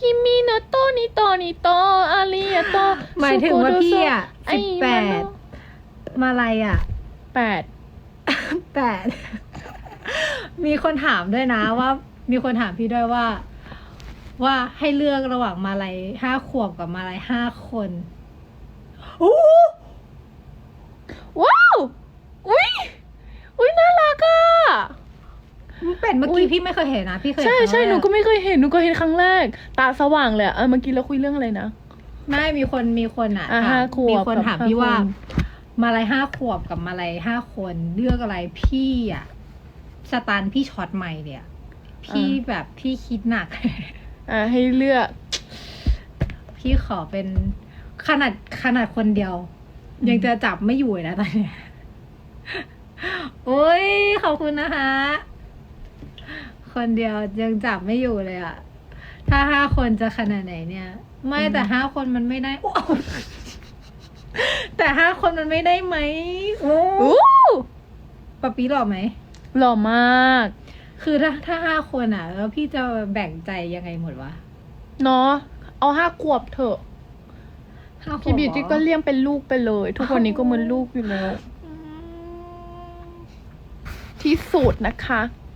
คิมิโนโตะนิโตะนิโตะอาริยาโตะหมายถึงว่าพี่อะไอ้สิบแปดมาอะไรอะแปดแปดมีคนถามด้วยนะว่า มีคนถามพี่ด้วยว่า ว่าให้เลือกระหว่างมาลัยห้าขวบกับมาลัยห้าคนโอ้ว้าว อุ้ย อุ้ยน่ารักอะ เป็ดเมื่ออุ๊กี้ยพี่ไม่เคยเห็นนะพี่เคยใช่เห็นใช่ครั้งหนูก็แรไม่เคยเห็นหนูก็เห็นครั้งแรก ตาสว่างเลยอะเออเมื่อกี้เราคุยเรื่องอะไรนะ ไม่มีคนมีคนอะอะถามห้าขวบมีคนกับถามห้าพี่ว่า คน มาลัยห้าขวบกับมาลัยห้าคนเลือกอะไรพี่อะสตันพี่ช็อตใหม่เนี่ย พี่แบบพี่คิดหนัก อะให้เลือก พี่ขอเป็นขนาดขนาดคนเดียว อืม ยังจะจับไม่อยู่เลยนะตอนเนี้ยโอ้ยขอบคุณนะคะ คนเดียวยังจับไม่อยู่เลยอะถ้าห้าคนจะขนาดไหนเนี่ย ไม่แต่ห้าคนมันไม่ได้อ้าวแต่ห้าคนมันไม่ได้ไหมโอ้อู้ปะปีหล่อไหม หล่อมาก คือถ้าถ้าห้าคนอะแล้วพี่จะแบ่งใจยังไงหมดวะเนาะเอาห้าขวบเถอะห้าคนพี่บิวตี้ก็เลี้ยงเป็นลูกไปเลย ทุกวันนี้ก็เหมือนลูกอยู่แล้ว ที่สุดนะคะอ